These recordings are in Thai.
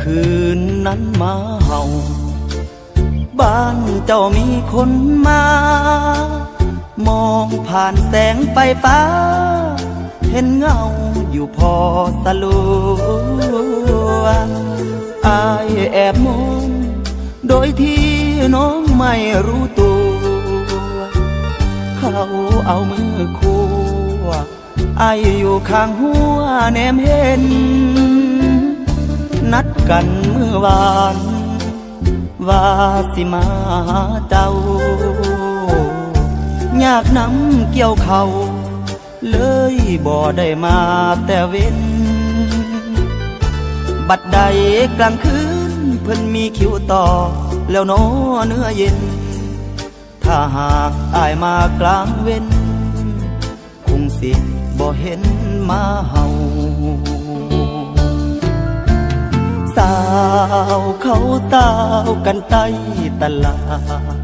คืนนั้นมาเห่า เจ้ามีคนมา มองผ่านแสงไฟฟ้า เห็นเงาอยู่พอสลัวอายแอบมองโดยที่น้องไม่รู้ตัว เขาเอามือคู่ไอายอยู่ข้างหัวแนมเห็น นัดกันเมื่อวาน ว่าสิมาหาเจ้าอยากนำเกี่ยวเขาเลยบ่ได้มาแต่เว้น บัดใดกลางคืนเพิ่นมีคิวต่อ แล้วนอเนื้อเย็น ถ้าหากอายมากลางเว้น คงสิบ่เห็นมาเห่าาวเท้ากันใต้ตลาด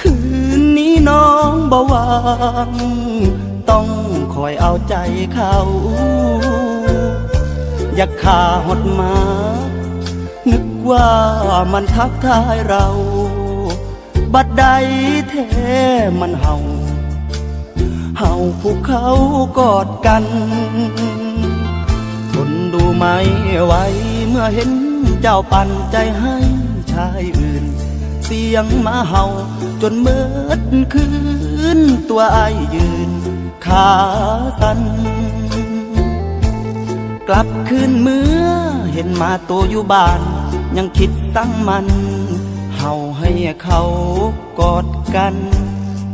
คืนนี้น้องบวางต้องคอยเอาใจเขา อยากขาหดมา นึกว่ามันทักทายเรา บัดใดแท้มันเห่า เห่าภูเขากอดกัน ทนดูไม่ไหวเมื่อเห็น เจ้าปั่นใจให้ชายอื่น เสียงมาเห่าจนเมิดคืนตัวไอยืน ขาสัน กลับคืนเมื่อเห็นมาตัวอยู่บ้าน ยังคิดตั้งมัน เห่าให้เขากอดกัน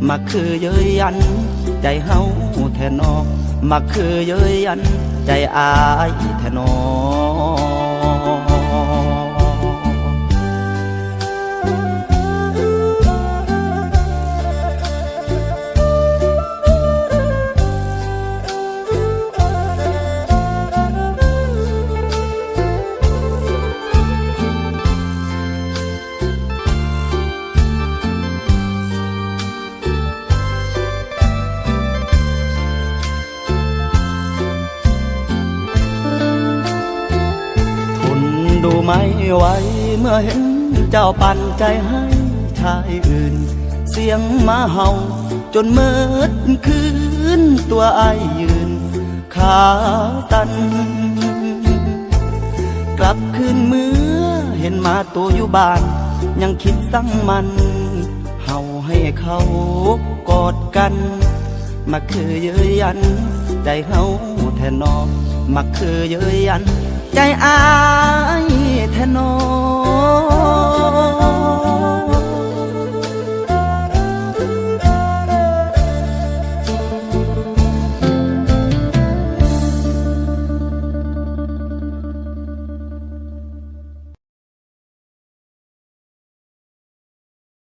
มาคือเย้ยยัน ใจเฮาแทนอมาคือเย้ยยัน ใจอายแทนอ ไม่ไหวเมื่อเห็นเจ้าปันใจให้ชายอื่น เสียงมาเห่าจนเมิดคืนตัวไอายยืน ขาตัน กลับคืนเมื่อเห็นมาตัวอยู่บ้าน ยังคิดสั่งมัน เห่าให้เขากอดกัน มาคือเย้ยยัน ใจเฮาแทนนอมาคือเย้ยยัน ใจอาย ทนนอ